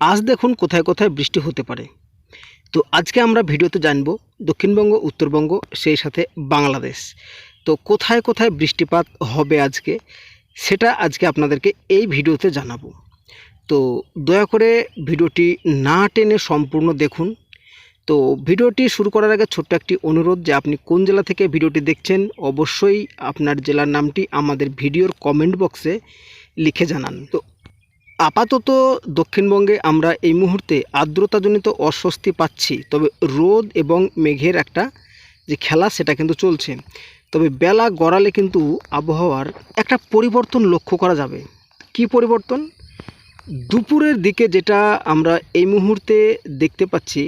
আজ দেখুন কোথায় কোথায় বৃষ্টি হতে পারে। তো আজকে আমরা ভিডিওতে জানব দক্ষিণবঙ্গ, উত্তরবঙ্গ, সেই সাথে বাংলাদেশ। তো কোথায় কোথায় বৃষ্টিপাত হবে আজকে, সেটা আজকে আপনাদেরকে এই ভিডিওতে জানাব। তো দয়া করে ভিডিওটি না টেনে সম্পূর্ণ দেখুন। তো ভিডিওটি শুরু করার আগে ছোট্ট একটি অনুরোধ যে আপনি কোন জেলা থেকে ভিডিওটি দেখছেন, অবশ্যই আপনার জেলার নামটি আমাদের ভিডিওর কমেন্ট বক্সে লিখে জানান। তো আপাতত দক্ষিণবঙ্গে আমরা এই মুহূর্তে আর্দ্রতাজনিত অস্বস্তি পাচ্ছি, তবে রোদ এবং মেঘের একটা যে খেলা সেটা কিন্তু চলছে। তবে বেলা গড়ালে কিন্তু আবহাওয়ার একটা পরিবর্তন লক্ষ্য করা যাবে। কি পরিবর্তন? দুপুরের দিকে যেটা আমরা এই মুহূর্তে দেখতে পাচ্ছি,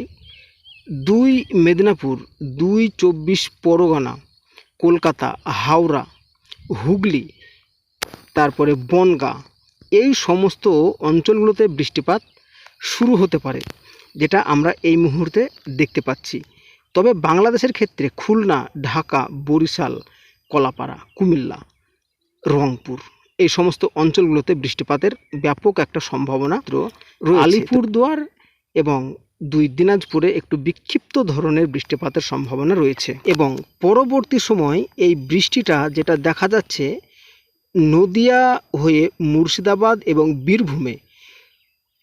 দুই মেদিনীপুর, দুই চব্বিশ পরগনা, কলকাতা, হাওড়া, হুগলি, তারপরে বনগাঁ এই সমস্ত অঞ্চলগুলোতে বৃষ্টিপাত শুরু হতে পারে, যেটা আমরা এই মুহূর্তে দেখতে পাচ্ছি। তবে বাংলাদেশের ক্ষেত্রে খুলনা, ঢাকা, বরিশাল, কলাপাড়া, কুমিল্লা, রংপুর এই সমস্ত অঞ্চলগুলোতে বৃষ্টিপাতের ব্যাপক একটা সম্ভাবনা আলিপুরদুয়ার এবং দুই দিনাজপুরে একটু বিক্ষিপ্ত ধরনের বৃষ্টিপাতের সম্ভাবনা রয়েছে এবং পরবর্তী সময় এই বৃষ্টিটা যেটা দেখা যাচ্ছে নদিয়া হয়ে মুর্শিদাবাদ এবং বীরভূমে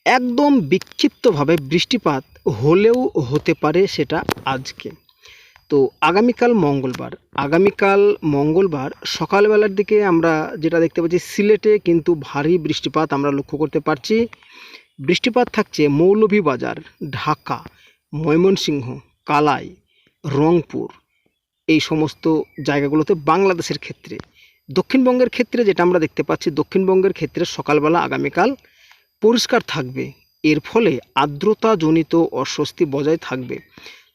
একদম বিক্ষিপ্তভাবে বৃষ্টিপাত হলেও হতে পারে সেটা আজকে। তো আগামীকাল মঙ্গলবার আগামীকাল মঙ্গলবার সকালবেলার দিকে আমরা যেটা দেখতে পাচ্ছি, সিলেটে কিন্তু ভারী বৃষ্টিপাত আমরা লক্ষ্য করতে পারছি। বৃষ্টিপাত থাকছে মৌলভীবাজার, ঢাকা, ময়মনসিংহ, কালাই, রংপুর, এই সমস্ত জায়গাগুলোতে বাংলাদেশের ক্ষেত্রে। দক্ষিণবঙ্গের ক্ষেত্রে যেটা আমরা দেখতে পাচ্ছি, দক্ষিণবঙ্গের ক্ষেত্রে সকালবেলা আগামীকাল পরিষ্কার থাকবে। এর ফলে আর্দ্রতাজনিত অস্বস্তি বজায় থাকবে।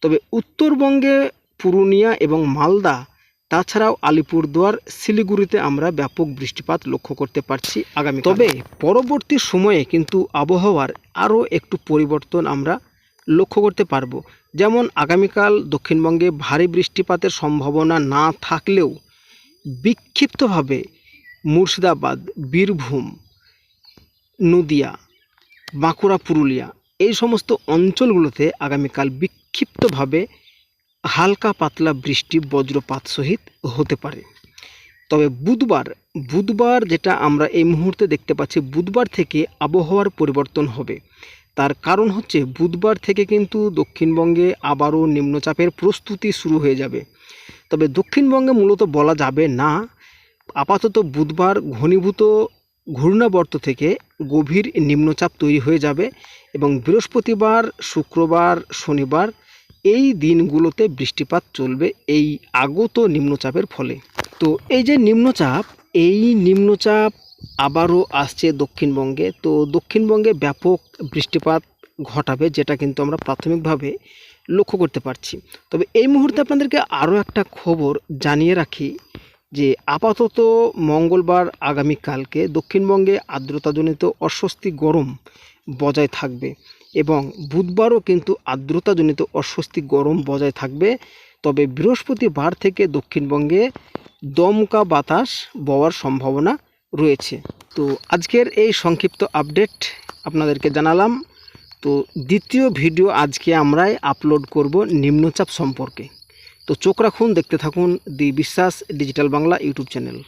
তবে উত্তরবঙ্গে পুরুলিয়া এবং মালদা, তাছাড়াও আলিপুরদুয়ার, শিলিগুড়িতে আমরা ব্যাপক বৃষ্টিপাত লক্ষ্য করতে পারছি আগামী তবে পরবর্তী সময়ে কিন্তু আবহাওয়ার আরও একটু পরিবর্তন আমরা লক্ষ্য করতে পারব। যেমন আগামীকাল দক্ষিণবঙ্গে ভারী বৃষ্টিপাতের সম্ভাবনা না থাকলেও বিক্ষিপ্তভাবে মুর্শিদাবাদ, বীরভূম, নদিয়া, বাঁকুড়া, পুরুলিয়া এই সমস্ত অঞ্চলগুলোতে আগামীকাল বিক্ষিপ্তভাবে হালকা পাতলা বৃষ্টি, বজ্রপাত সহিত হতে পারে। তবে বুধবার বুধবার যেটা আমরা এই মুহূর্তে দেখতে পাচ্ছি, বুধবার থেকে আবহাওয়ার পরিবর্তন হবে। তার কারণ হচ্ছে বুধবার থেকে কিন্তু দক্ষিণবঙ্গে আবারও নিম্নচাপের প্রস্তুতি শুরু হয়ে যাবে। তবে দক্ষিণবঙ্গে মূলত বলা যাবে না। আপাতত বুধবার ঘনীভূত ঘূর্ণাবর্ত থেকে গভীর নিম্নচাপ তৈরি হয়ে যাবে এবং বৃহস্পতিবার, শুক্রবার, শনিবার এই দিনগুলোতে বৃষ্টিপাত চলবে এই আগত নিম্নচাপের ফলে। তো এই যে নিম্নচাপ, এই নিম্নচাপ আবারও আসছে দক্ষিণবঙ্গে। তো দক্ষিণবঙ্গে ব্যাপক বৃষ্টিপাত ঘটাবে, যেটা কিন্তু আমরা প্রাথমিকভাবে লক্ষ্য করতে পারছি। তবে এই মুহূর্তে আপনাদেরকে আরও একটা খবর জানিয়ে রাখি, যে আপাতত মঙ্গলবার আগামীকালকে দক্ষিণবঙ্গে আর্দ্রতাজনিত অস্বস্তি গরম বজায় থাকবে এবং বুধবারও কিন্তু আর্দ্রতাজনিত অস্বস্তি গরম বজায় থাকবে। তবে বৃহস্পতিবার থেকে দক্ষিণবঙ্গে দমকা বাতাস বওয়ার সম্ভাবনা রয়েছে। তো আজকের এই সংক্ষিপ্ত আপডেট আপনাদেরকে জানালাম। তো দ্বিতীয় ভিডিও আজকে আমরাই আপলোড করব নিম্নচাপ সম্পর্কে। তো চোখ রাখুন, দেখতে থাকুন দি বিশ্বাস ডিজিটাল বাংলা ইউটিউব চ্যানেল।